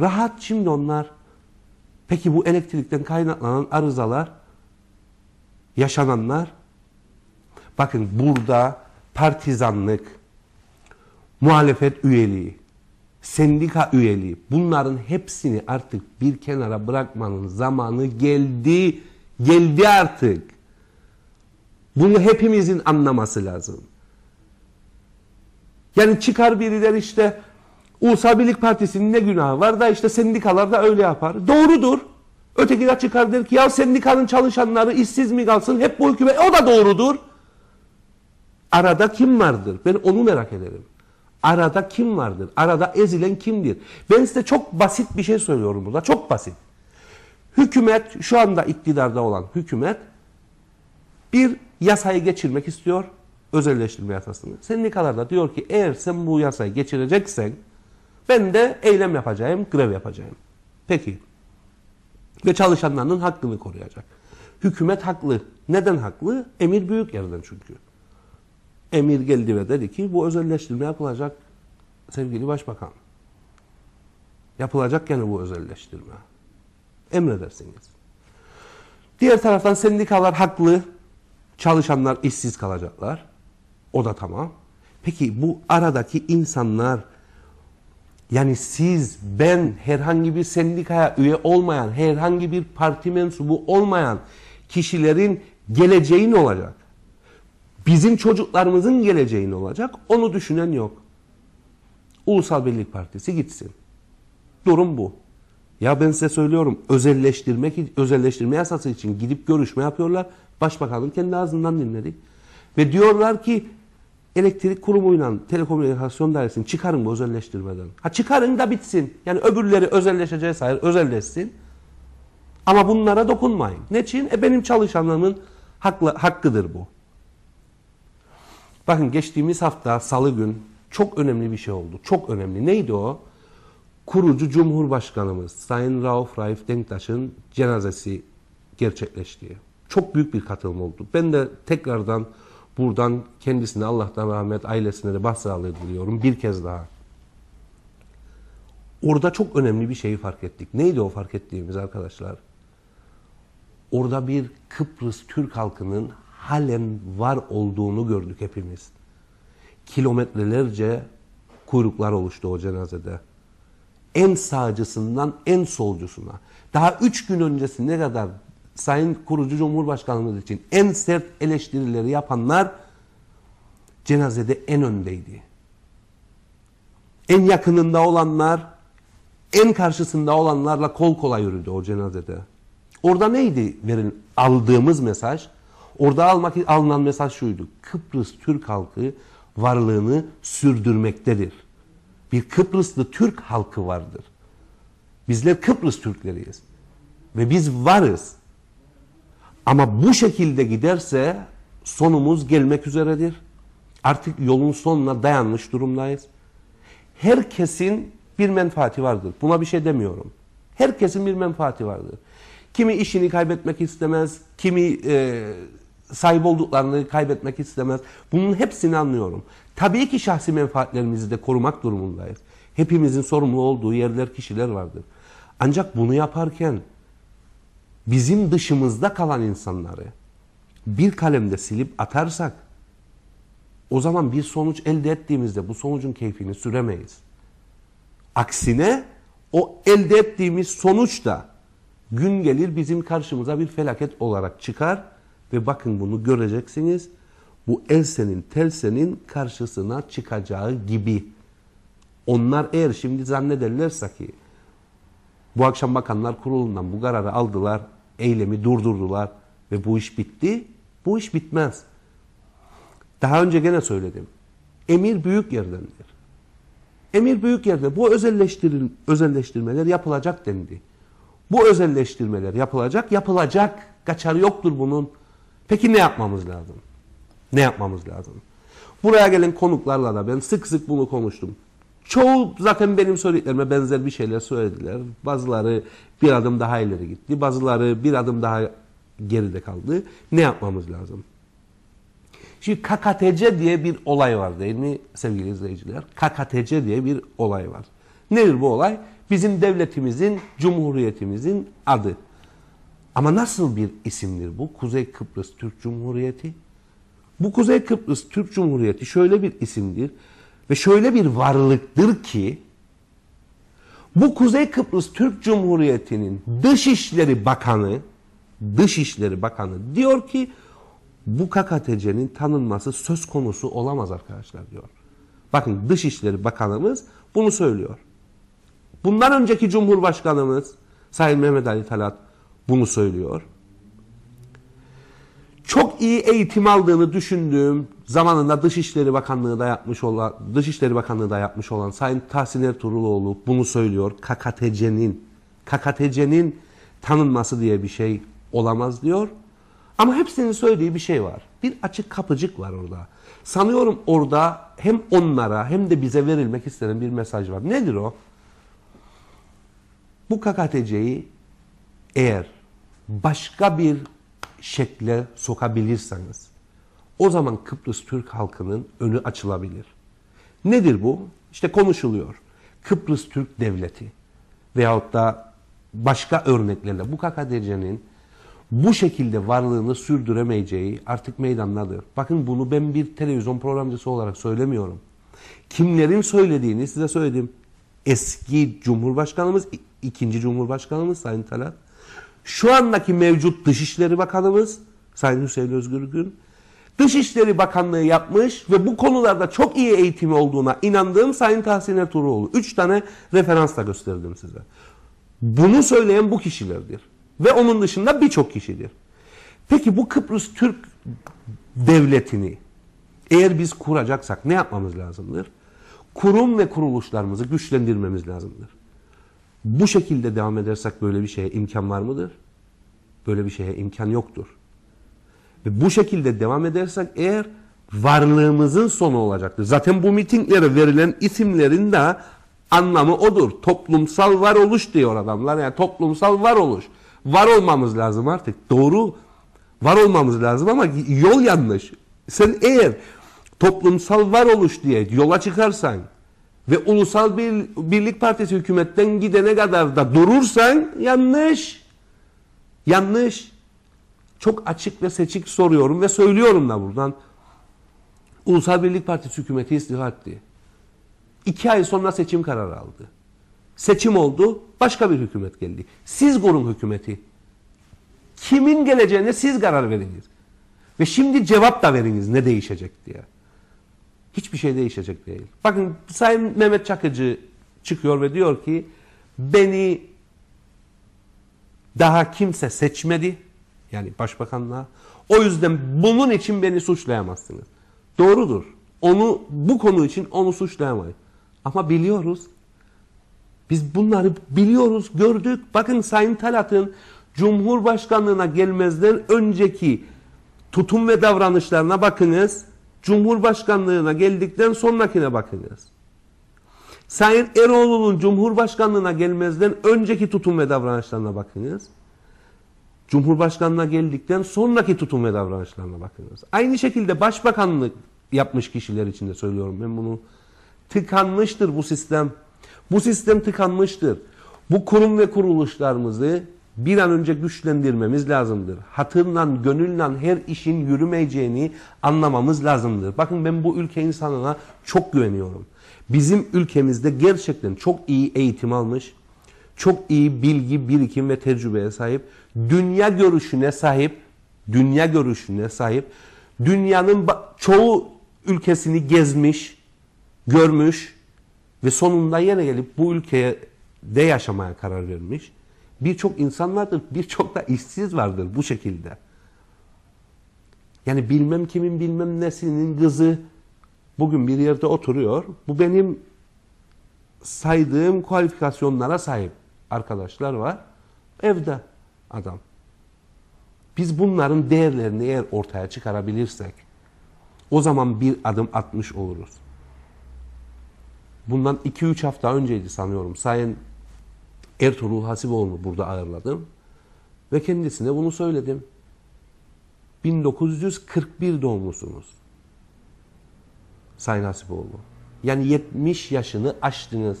Rahat şimdi onlar. Peki bu elektrikten kaynaklanan arızalar, yaşananlar, bakın burada partizanlık, muhalefet üyeliği, sendika üyeliği bunların hepsini artık bir kenara bırakmanın zamanı geldi. Geldi artık. Bunu hepimizin anlaması lazım. Yani çıkar birileri işte Ulusal Birlik Partisi'nin ne günahı var da işte sendikalar da öyle yapar. Doğrudur. Ötekiler çıkar der ki ya sendikanın çalışanları işsiz mi kalsın hep bu hükümet. O da doğrudur. Arada kim vardır? Ben onu merak ederim. Arada kim vardır? Arada ezilen kimdir? Ben size çok basit bir şey söylüyorum burada. Çok basit. Hükümet, şu anda iktidarda olan hükümet bir yasayı geçirmek istiyor. Özelleştirme yasasını. Sendikalar da diyor ki eğer sen bu yasayı geçireceksen ben de eylem yapacağım, grev yapacağım. Peki. Ve çalışanların hakkını koruyacak. Hükümet haklı. Neden haklı? Emir büyük yerden çünkü. Emir geldi ve dedi ki bu özelleştirme yapılacak sevgili başbakan. Yapılacak yani bu özelleştirme. Emredersiniz. Diğer taraftan sendikalar haklı. Çalışanlar işsiz kalacaklar. O da tamam. Peki bu aradaki insanlar yani siz, ben herhangi bir sendikaya üye olmayan, herhangi bir parti mensubu olmayan kişilerin geleceği ne olacak? Bizim çocuklarımızın geleceği ne olacak? Onu düşünen yok. Ulusal Birlik Partisi gitsin. Durum bu. Ya ben size söylüyorum özelleştirmek özelleştirme yasası için gidip görüşme yapıyorlar. Başbakanın kendi ağzından dinledik. Ve diyorlar ki elektrik kurumuyla telekomünikasyon dairesini çıkarın bu özelleştirmeden. Ha çıkarın da bitsin. Yani öbürleri özelleşeceği sayır özelleşsin. Ama bunlara dokunmayın. Ne için? E benim çalışanlarımın haklı, hakkıdır bu. Bakın geçtiğimiz hafta salı gün çok önemli bir şey oldu. Çok önemli. Neydi o? Kurucu Cumhurbaşkanımız Sayın Rauf Raif Denktaş'ın cenazesi gerçekleşti. Çok büyük bir katılım oldu. Ben de tekrardan buradan kendisine Allah'tan rahmet, ailesine de başsağlığı diliyorum bir kez daha. Orada çok önemli bir şeyi fark ettik. Neydi o fark ettiğimiz arkadaşlar? Orada bir Kıbrıs Türk halkının halen var olduğunu gördük hepimiz. Kilometrelerce kuyruklar oluştu o cenazede. En sağcısından en solcusuna. Daha üç gün öncesine kadar Sayın Kurucu Cumhurbaşkanımız için en sert eleştirileri yapanlar cenazede en öndeydi. En yakınında olanlar, en karşısında olanlarla kol kola yürüdü o cenazede. Orada neydi verin aldığımız mesaj? Orada almak alınan mesaj şuydu. Kıbrıs Türk halkı varlığını sürdürmektedir. Bir Kıbrıslı Türk halkı vardır. Bizler Kıbrıs Türkleriyiz. Ve biz varız. Ama bu şekilde giderse sonumuz gelmek üzeredir. Artık yolun sonuna dayanmış durumdayız. Herkesin bir menfaati vardır. Buna bir şey demiyorum. Herkesin bir menfaati vardır. Kimi işini kaybetmek istemez, kimi e, sahip olduklarını kaybetmek istemez. Bunun hepsini anlıyorum. Tabii ki şahsi menfaatlerimizi de korumak durumundayız. Hepimizin sorumlu olduğu yerler, kişiler vardır. Ancak bunu yaparken bizim dışımızda kalan insanları bir kalemde silip atarsak o zaman bir sonuç elde ettiğimizde bu sonucun keyfini süremeyiz. Aksine o elde ettiğimiz sonuç da gün gelir bizim karşımıza bir felaket olarak çıkar ve bakın bunu göreceksiniz. Bu Elsen'in, Telsen'in karşısına çıkacağı gibi. Onlar eğer şimdi zannederlerse ki bu akşam bakanlar kurulundan bu kararı aldılar, eylemi durdurdular ve bu iş bitti. Bu iş bitmez. Daha önce gene söyledim. Emir büyük yerdendir. Emir büyük yerde. Bu özelleştirin, özelleştirmeler yapılacak dendi. Bu özelleştirmeler yapılacak, yapılacak. Kaçarı yoktur bunun. Peki ne yapmamız lazım? Ne yapmamız lazım? Buraya gelen konuklarla da ben sık sık bunu konuştum. Çoğu zaten benim söylediklerime benzer bir şeyler söylediler. Bazıları bir adım daha ileri gitti. Bazıları bir adım daha geride kaldı. Ne yapmamız lazım? Şimdi KKTC diye bir olay var değil mi sevgili izleyiciler? KKTC diye bir olay var. Nedir bu olay? Bizim devletimizin, cumhuriyetimizin adı. Ama nasıl bir isimdir bu? Kuzey Kıbrıs Türk Cumhuriyeti. Bu Kuzey Kıbrıs Türk Cumhuriyeti şöyle bir isimdir ve şöyle bir varlıktır ki bu Kuzey Kıbrıs Türk Cumhuriyeti'nin Dışişleri Bakanı Dışişleri Bakanı diyor ki bu KKTC'nin tanınması söz konusu olamaz arkadaşlar diyor. Bakın Dışişleri Bakanımız bunu söylüyor. Bundan önceki Cumhurbaşkanımız Sayın Mehmet Ali Talat bunu söylüyor. Çok iyi eğitim aldığını düşündüğüm zamanında Dışişleri Bakanlığı da yapmış olan Dışişleri Bakanlığı da yapmış olan Sayın Tahsin Ertuğruloğlu bunu söylüyor. KKTC'nin KKTC'nin tanınması diye bir şey olamaz diyor. Ama hepsinin söylediği bir şey var. Bir açık kapıcık var orada. Sanıyorum orada hem onlara hem de bize verilmek istenen bir mesaj var. Nedir o? Bu KKTC'yi eğer başka bir şekle sokabilirseniz o zaman Kıbrıs Türk halkının önü açılabilir. Nedir bu? İşte konuşuluyor. Kıbrıs Türk Devleti veyahut da başka örneklerle bu KKTC'nin bu şekilde varlığını sürdüremeyeceği artık meydandadır. Bakın bunu ben bir televizyon programcısı olarak söylemiyorum. Kimlerin söylediğini size söyledim. Eski Cumhurbaşkanımız, ikinci Cumhurbaşkanımız Sayın Talat, şu andaki mevcut Dışişleri Bakanımız Sayın Hüseyin Özgür Gün, Dışişleri Bakanlığı yapmış ve bu konularda çok iyi eğitimi olduğuna inandığım Sayın Tahsin Ertuğrul. Üç tane referans da gösterdim size. Bunu söyleyen bu kişilerdir. Ve onun dışında birçok kişidir. Peki bu Kıbrıs Türk devletini eğer biz kuracaksak ne yapmamız lazımdır? Kurum ve kuruluşlarımızı güçlendirmemiz lazımdır. Bu şekilde devam edersek böyle bir şeye imkan var mıdır? Böyle bir şeye imkan yoktur. Ve bu şekilde devam edersek eğer varlığımızın sonu olacaktır. Zaten bu mitinglere verilen isimlerin de anlamı odur. Toplumsal varoluş diyor adamlar. Yani toplumsal varoluş. Var olmamız lazım artık. Doğru. Var olmamız lazım ama yol yanlış. Sen eğer toplumsal varoluş diye yola çıkarsan ve Ulusal Bir, Birlik Partisi hükümetten gidene kadar da durursan yanlış. Yanlış. Çok açık ve seçik soruyorum ve söylüyorum da buradan. Ulusal Birlik Partisi hükümeti istifa etti. İki ay sonra seçim kararı aldı. Seçim oldu, başka bir hükümet geldi. Siz kurun hükümeti. Kimin geleceğine siz karar veriniz. Ve şimdi cevap da veriniz ne değişecek diye. Hiçbir şey değişecek değil. Bakın Sayın Mehmet Çakıcı çıkıyor ve diyor ki beni daha kimse seçmedi. Yani başbakanlığa. O yüzden bunun için beni suçlayamazsınız. Doğrudur. Onu bu konu için onu suçlayamayız. Ama biliyoruz. Biz bunları biliyoruz, gördük. Bakın Sayın Talat'ın Cumhurbaşkanlığına gelmezden önceki tutum ve davranışlarına bakınız. Cumhurbaşkanlığına geldikten sonrakine bakınız. Sayın Eroğlu'nun Cumhurbaşkanlığına gelmezden önceki tutum ve davranışlarına bakınız. Cumhurbaşkanlığına geldikten sonraki tutum ve davranışlarına bakınız. Aynı şekilde başbakanlık yapmış kişiler için de söylüyorum ben bunu. Tıkanmıştır bu sistem. Bu sistem tıkanmıştır. Bu kurum ve kuruluşlarımızı bir an önce güçlendirmemiz lazımdır. Hatırla, gönülle her işin yürümeyeceğini anlamamız lazımdır. Bakın ben bu ülke insanına çok güveniyorum. Bizim ülkemizde gerçekten çok iyi eğitim almış, çok iyi bilgi, birikim ve tecrübeye sahip, dünya görüşüne sahip, dünya görüşüne sahip, dünyanın çoğu ülkesini gezmiş, görmüş ve sonunda yine gelip bu ülkeye de yaşamaya karar vermiş. Birçok insan vardır, birçok da işsiz vardır bu şekilde. Yani bilmem kimin bilmem nesinin kızı bugün bir yerde oturuyor. Bu benim saydığım kualifikasyonlara sahip arkadaşlar var. Evde adam. Biz bunların değerlerini eğer ortaya çıkarabilirsek o zaman bir adım atmış oluruz. Bundan 2-3 hafta önceydi sanıyorum. Sayın Ertuğrul Hasiboğlu'nu burada ağırladım. Ve kendisine bunu söyledim. 1941 doğumlusunuz. Sayın Hasiboğlu. Yani 70 yaşını aştınız.